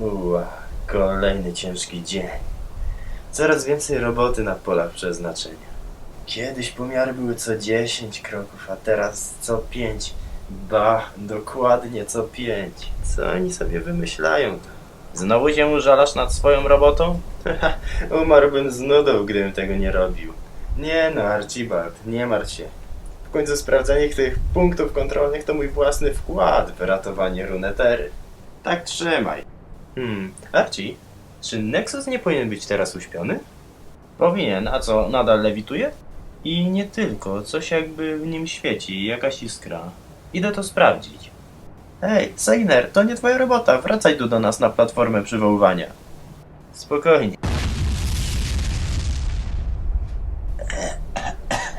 Uła, kolejny ciężki dzień. Coraz więcej roboty na polach przeznaczenia. Kiedyś pomiary były co 10 kroków, a teraz co 5. Ba, dokładnie co 5. Co oni sobie wymyślają? Znowu się użalasz nad swoją robotą? Umarłbym z nudą, gdybym tego nie robił. Nie no, Archibald, nie martw się. W końcu sprawdzenie tych punktów kontrolnych to mój własny wkład w ratowanie runetery. Tak trzymaj. Hmm, Archie, czy Nexus nie powinien być teraz uśpiony? Powinien, a co, nadal lewituje? I nie tylko, coś jakby w nim świeci, jakaś iskra. Idę to sprawdzić. Hej, Seiner, to nie twoja robota, wracaj tu do nas na platformę przywoływania. Spokojnie.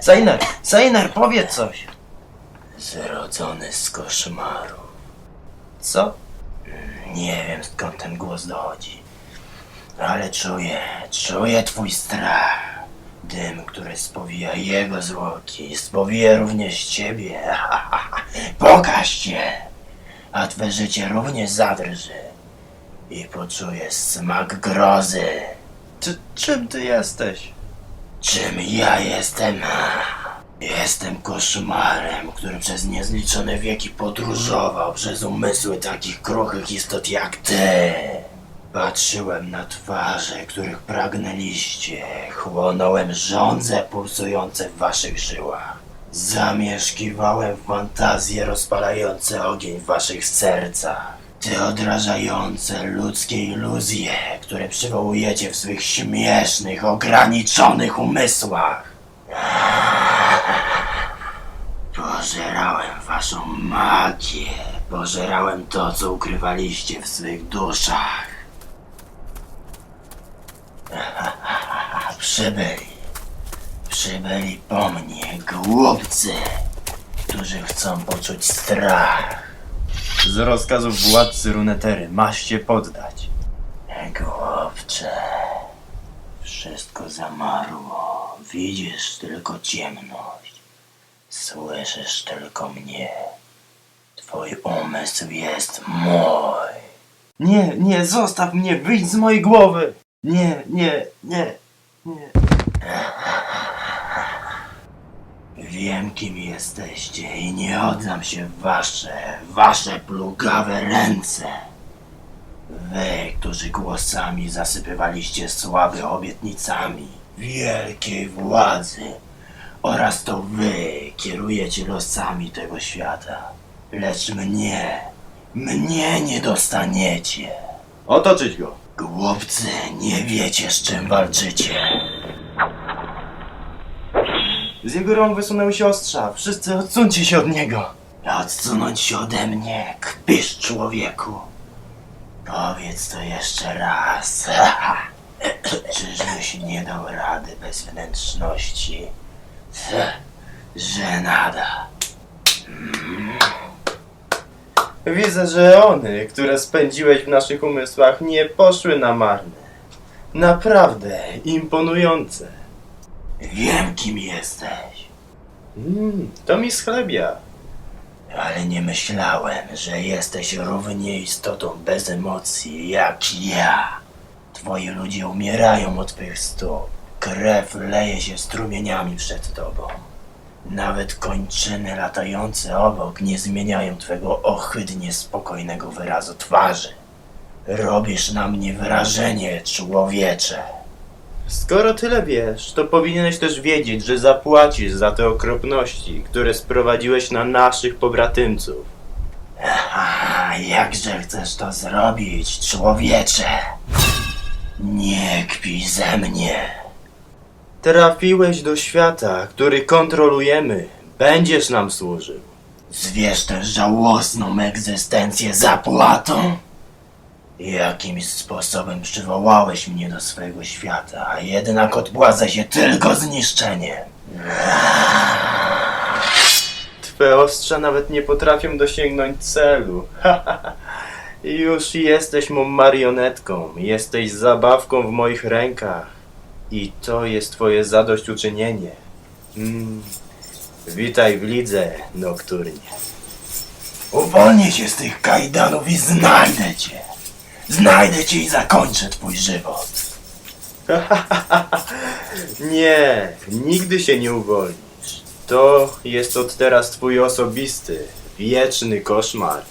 Seiner, Seiner, powiedz coś! Zrodzony z koszmaru. Co? Nie wiem skąd ten głos dochodzi, ale czuję, czuję twój strach. Dym, który spowija jego zwłoki, spowija również ciebie. Pokaż się, a twe życie również zadrży i poczujesz smak grozy. Czy, czym ty jesteś? Czym ja jestem? Jestem koszmarem, który przez niezliczone wieki podróżował przez umysły takich kruchych istot jak ty. Patrzyłem na twarze, których pragnęliście, chłonąłem żądze pulsujące w waszych żyłach. Zamieszkiwałem fantazje rozpalające ogień w waszych sercach. Te odrażające ludzkie iluzje, które przywołujecie w swych śmiesznych, ograniczonych umysłach. Pożerałem waszą magię. Pożerałem to, co ukrywaliście w swych duszach. Przybyli. Przybyli po mnie głupcy, którzy chcą poczuć strach. Z rozkazów władcy Runetery masz się poddać. Głupcze. Wszystko zamarło. Widzisz tylko ciemność. Słyszysz tylko mnie. Twój umysł jest mój. Nie, nie, zostaw mnie, wyjdź z mojej głowy! Nie, nie, nie, nie. Wiem, kim jesteście i nie oddam się w wasze, wasze plugawe ręce. Wy, którzy głosami zasypywaliście słaby obietnicami wielkiej władzy oraz to wy kierujecie losami tego świata. Lecz mnie, mnie nie dostaniecie. Otoczyć go. Głupcy, nie wiecie z czym walczycie. Z jego rąk wysunęły się ostrza. Wszyscy odsuńcie się od niego. Odsunąć się ode mnie, kpisz człowieku. Powiedz to jeszcze raz. Czyżbyś nie dał rady bez wnętrzności? Żenada. Widzę, że one, które spędziłeś w naszych umysłach, nie poszły na marne. Naprawdę imponujące. Wiem, kim jesteś. Mm, to mi schlebia. Ale nie myślałem, że jesteś równie istotą bez emocji jak ja. Twoi ludzie umierają od twych stóp. Krew leje się strumieniami przed tobą. Nawet kończyny latające obok nie zmieniają twego ohydnie spokojnego wyrazu twarzy. Robisz na mnie wrażenie, człowiecze. Skoro tyle wiesz, to powinieneś też wiedzieć, że zapłacisz za te okropności, które sprowadziłeś na naszych pobratymców. A jakże chcesz to zrobić, człowiecze? Nie kpij ze mnie. Trafiłeś do świata, który kontrolujemy. Będziesz nam służył. Zwierz tę żałosną egzystencję zapłatą? Jakimś sposobem przywołałeś mnie do swojego świata, a jednak odpłaca się tylko zniszczeniem. Twe ostrza nawet nie potrafią dosięgnąć celu. Już jesteś mą marionetką, jesteś zabawką w moich rękach. I to jest twoje zadośćuczynienie. Mm. Witaj w lidze, Nokturnie. Uwolnię się z tych kajdanów i znajdę cię. Znajdę cię i zakończę twój żywot. nie, nigdy się nie uwolnisz. To jest od teraz twój osobisty, wieczny koszmar.